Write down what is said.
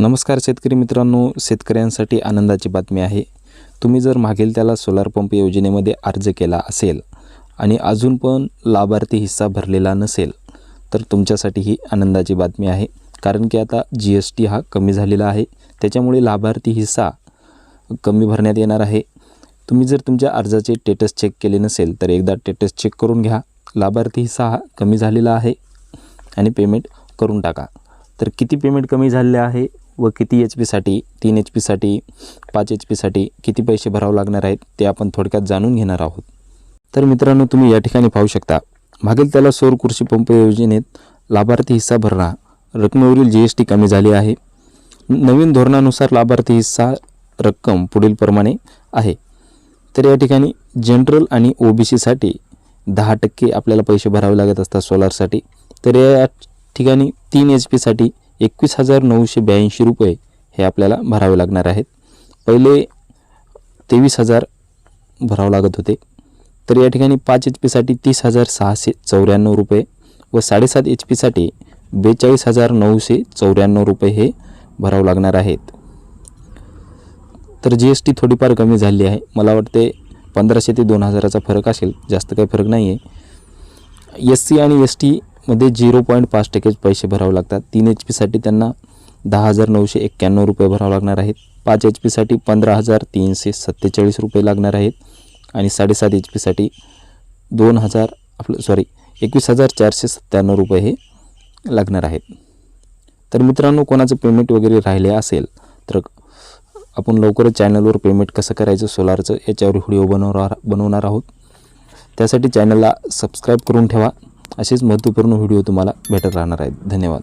नमस्कार शेतकरी मित्रांनो शेतकऱ्यांसाठी आनंदाची बातमी आहे. तुम्ही जर मागील त्याला सोलार पंप योजनेमध्ये अर्ज केला असेल आणि अजून पण लाभार्थी हिस्सा भरलेला नसेल तर तुमच्यासाठी ही आनंदाची बातमी आहे. कारण की आता जी एस टी हा कमी झालेला आहे. त्याच्यामुळे लाभार्थी हिस्सा कमी भरण्यात येणार आहे. तुम्ही जर तुमच्या अर्जाचे टेटस चेक केले नसेल तर एकदा टेटस चेक करून घ्या. लाभार्थी हिस्सा हा कमी झालेला आहे आणि पेमेंट करून टाका. तर किती पेमेंट कमी झालेले आहे? व किती एच पीसाठी तीन एच पीसाठी पाच एच पीसाठी किती पैसे भरावे लागणार आहेत ते आपण थोडक्यात जाणून घेणार आहोत. तर मित्रांनो तुम्ही या ठिकाणी पाहू शकता मागील त्याला सौर कृषी पंप योजनेत लाभार्थी हिस्सा भरणा रकमेवरील जी एस टी कमी झाली आहे. नवीन धोरणानुसार लाभार्थी हिस्सा रक्कम पुढीलप्रमाणे आहे. तर या ठिकाणी जनरल आणि ओ बी सीसाठी दहा टक्के आपल्याला पैसे भरावे लागत असतात सोलारसाठी. तर या ठिकाणी तीन एच पीसाठी एकवीस हजार नऊशे ब्याऐंशी रुपये हे आपल्याला भरावे लागणार आहेत. पहिले तेवीस हजार भरावं लागत होते. तर या ठिकाणी पाच एच पीसाठी तीस हजार सहाशे चौऱ्याण्णव रुपये व साडेसात एच पीसाठी बेचाळीस हजार नऊशे चौऱ्याण्णव रुपये हे भरावं लागणार आहेत. तर जी एस टी थोडीफार कमी झाली आहे. मला वाटते पंधराशे ते दोन हजाराचा फरक असेल. जास्त काही फरक नाही आहे एस सी आणि एस टी मध्ये झिरो पॉईंट पाच टक्केच पैसे भरावे लागतात. तीन एच पीसाठी त्यांना दहा हजार नऊशे एक्क्याण्णव रुपये भरावे लागणार आहेत. पाच एच पीसाठी पंधरा हजार तीनशे सत्तेचाळीस रुपये लागणार आहेत. आणि साडेसात एच पीसाठी दोन हजार आपलं सॉरी एकवीस हजार चारशे सत्त्याण्णव रुपये हे लागणार आहेत. तर मित्रांनो कोणाचं पेमेंट वगैरे राहिले असेल तर आपण लवकरच चॅनलवर पेमेंट कसं करायचं सोलारचं याच्यावर व्हिडिओ बनवणार बनवणार आहोत. त्यासाठी चॅनलला सबस्क्राईब करून ठेवा. असेच महत्त्वपूर्ण व्हिडिओ तुम्हाला भेटत राहणार आहेत. धन्यवाद.